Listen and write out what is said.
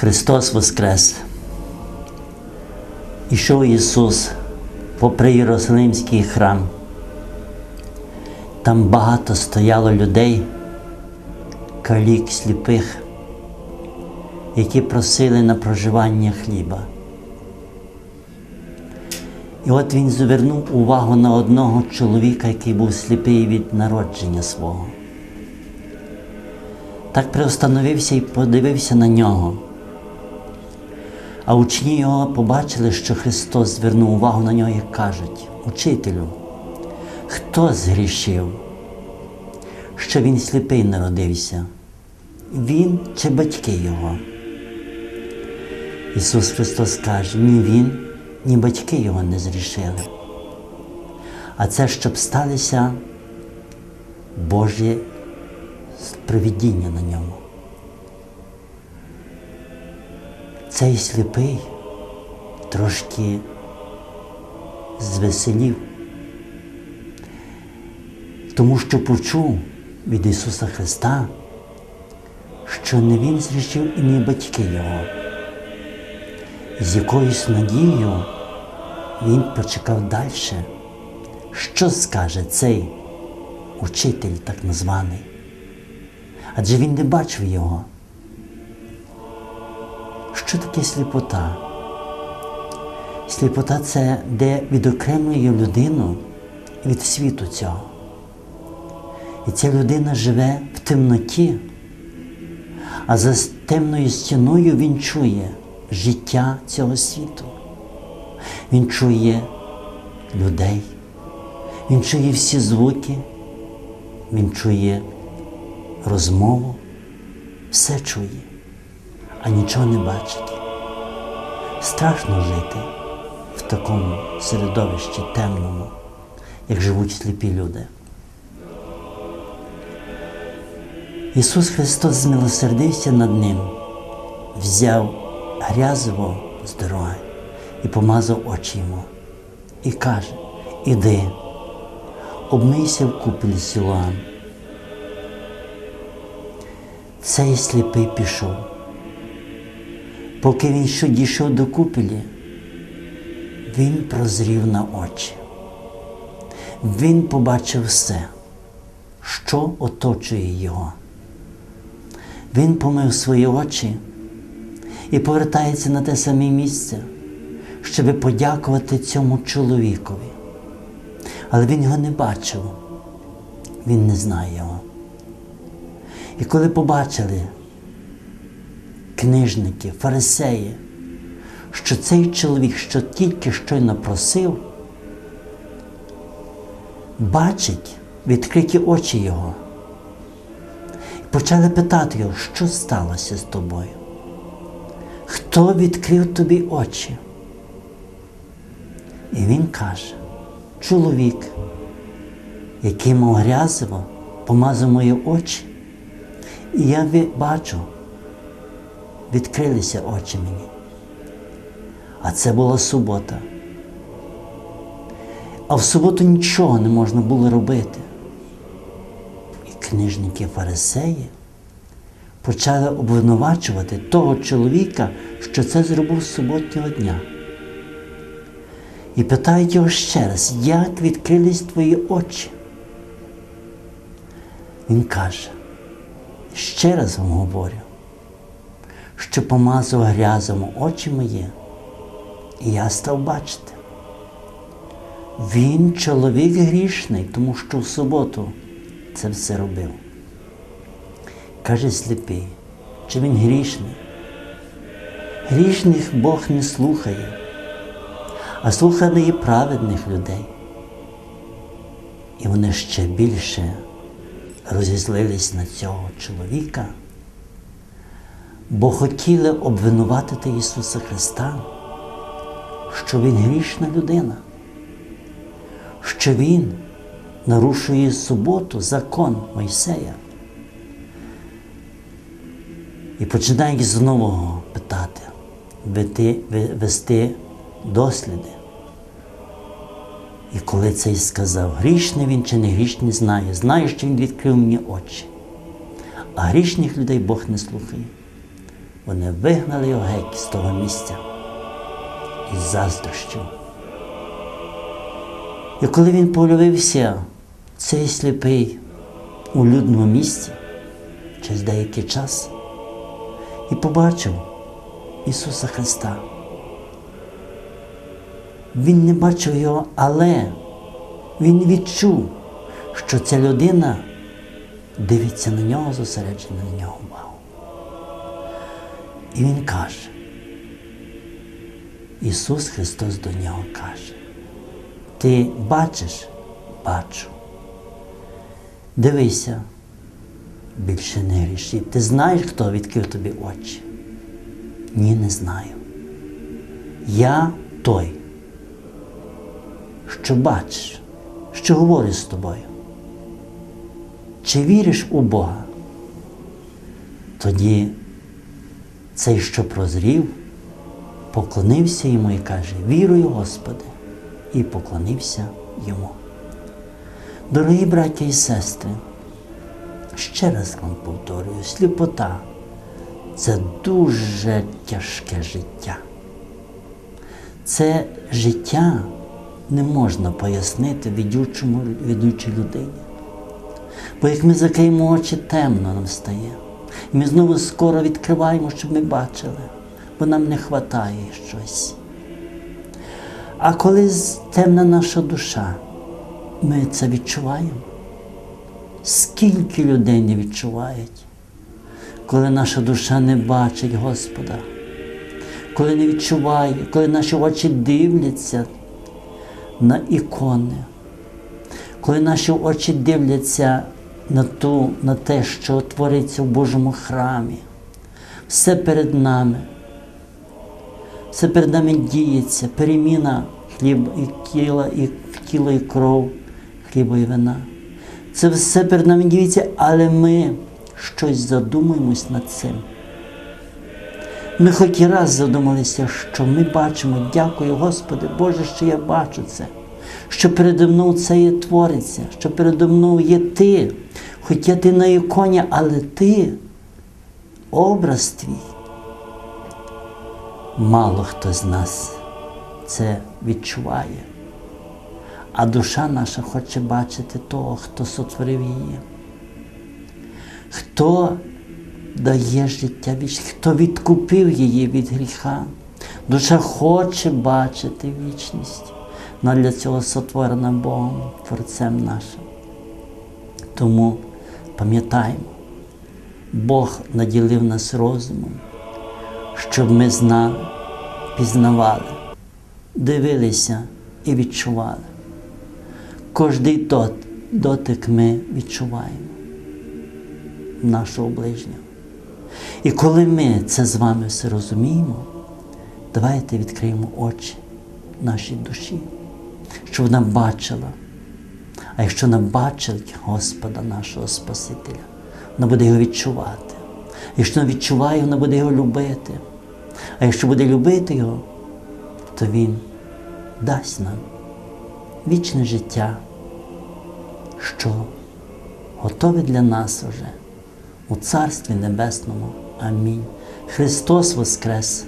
Христос Воскрес! Ішов Ісус попри Єрусалимський храм. Там багато стояло людей, калік сліпих, які просили на проживання хліба. І от він звернув увагу на одного чоловіка, який був сліпий від народження свого. Так приостановився і подивився на нього. А учні його побачили, що Христос звернув увагу на нього і кажуть, учителю, хто згрішив, що він сліпий народився? Він чи батьки його? Ісус Христос каже, ні Він, ні батьки його не зрішили. А це щоб сталося Божє привидіння на ньому. Цей сліпий трошки звеселів, тому що почув від Ісуса Христа, що не Він зрішив і не батьки Його. З якоюсь надією він почекав далі, що скаже цей учитель так названий. Адже він не бачив його. Що таке сліпота? Сліпота це де відокремлює людину від світу цього. І ця людина живе в темноті, а за темною стіною він чує життя цього світу. Він чує людей, він чує всі звуки, він чує розмову, все чує а нічого не бачить. Страшно жити в такому середовищі темному, як живуть сліпі люди. Ісус Христос змилосердився над ним, взяв грязово з дороги і помазав йому. І каже: Іди, обмийся в купелі Сілуан. Цей сліпий пішов. Поки він ще дійшов до купелі, він прозрів на очі. Він побачив все, що оточує його. Він помив свої очі і повертається на те саме місце, щоб подякувати цьому чоловікові. Але він його не бачив, він не знає його. І коли побачили, книжники, фарисеї, що цей чоловік, що тільки щойно просив, бачить відкриті очі його. І почали питати його, що сталося з тобою? Хто відкрив тобі очі? І він каже, чоловік, який мав грязиво, помазав мої очі, і я бачу, відкрилися очі мені. А це була субота. А в суботу нічого не можна було робити. І книжники фарисеї почали обвинувачувати того чоловіка, що це зробив суботнього дня. І питають його ще раз, як відкрились твої очі? Він каже, ще раз вам говорю, що помазав грязом очі мої, і я став бачити. Він чоловік грішний, тому що в суботу це все робив. Каже сліпий, чи він грішний? Грішних Бог не слухає, а слухає праведних людей. І вони ще більше розізлились на цього чоловіка бо хотіли обвинуватити Ісуса Христа, що Він грішна людина, що Він нарушує суботу, закон Мойсея. І починають знову питати, вести досліди. І коли цей сказав, грішний він чи не грішний, знає, знає, що він відкрив мені очі. А грішних людей Бог не слухає. Вони вигнали його геть з того місця із заздрощів. І коли він полюбився, цей сліпий у людному місці через деякий час і побачив Ісуса Христа. Він не бачив його, але він відчув, що ця людина дивиться на нього, зосереджена на нього увагу. І він каже, Ісус Христос до нього каже, ти бачиш? Бачу. Дивися, більше не гріши. Ти знаєш, хто відкрив тобі очі? Ні, не знаю. Я той, що бачиш, що говорить з тобою. Чи віриш у Бога? Тоді цей, що прозрів, поклонився йому і каже: Вірую, Господи, і поклонився йому. Дорогі браття і сестри, ще раз вам повторюю, сліпота це дуже тяжке життя. Це життя не можна пояснити відючому, відючій людині. Бо як ми закриємо очі, темно нам стає. І ми знову скоро відкриваємо, щоб ми бачили, бо нам не вистачає щось. А коли темна наша душа, ми це відчуваємо. Скільки людей не відчувають, коли наша душа не бачить Господа, коли не відчуває, коли наші очі дивляться на ікони, коли наші очі дивляться на, ту, на те, що твориться в Божому храмі, все перед нами, все перед нами діється, переміна хліба і тіла, і тіло і кров, хліба і вина. Це все перед нами діється, але ми щось задумуємось над цим. Ми хоч і раз задумалися, що ми бачимо, дякую Господи, Боже, що я бачу це, що передо мною це є твориться, що передо мною є Ти, хоча ти на іконі, але Ти, образ твій. Мало хто з нас це відчуває, а душа наша хоче бачити того, хто сотворив її. Хто дає життя вічне, хто відкупив її від гріха. Душа хоче бачити вічність, але для цього сотворена Богом, Творцем нашим. Тому пам'ятаємо, Бог наділив нас розумом, щоб ми знали, пізнавали, дивилися і відчували. Кожний дот, дотик ми відчуваємо нашого ближнього. І коли ми це з вами все розуміємо, давайте відкриємо очі нашій душі, щоб вона бачила. А якщо вона бачить Господа нашого Спасителя, вона буде його відчувати. Якщо вона відчуває, вона буде його любити. А якщо буде любити його, то Він дасть нам вічне життя, що готове для нас уже у Царстві Небесному. Амінь. Христос Воскрес!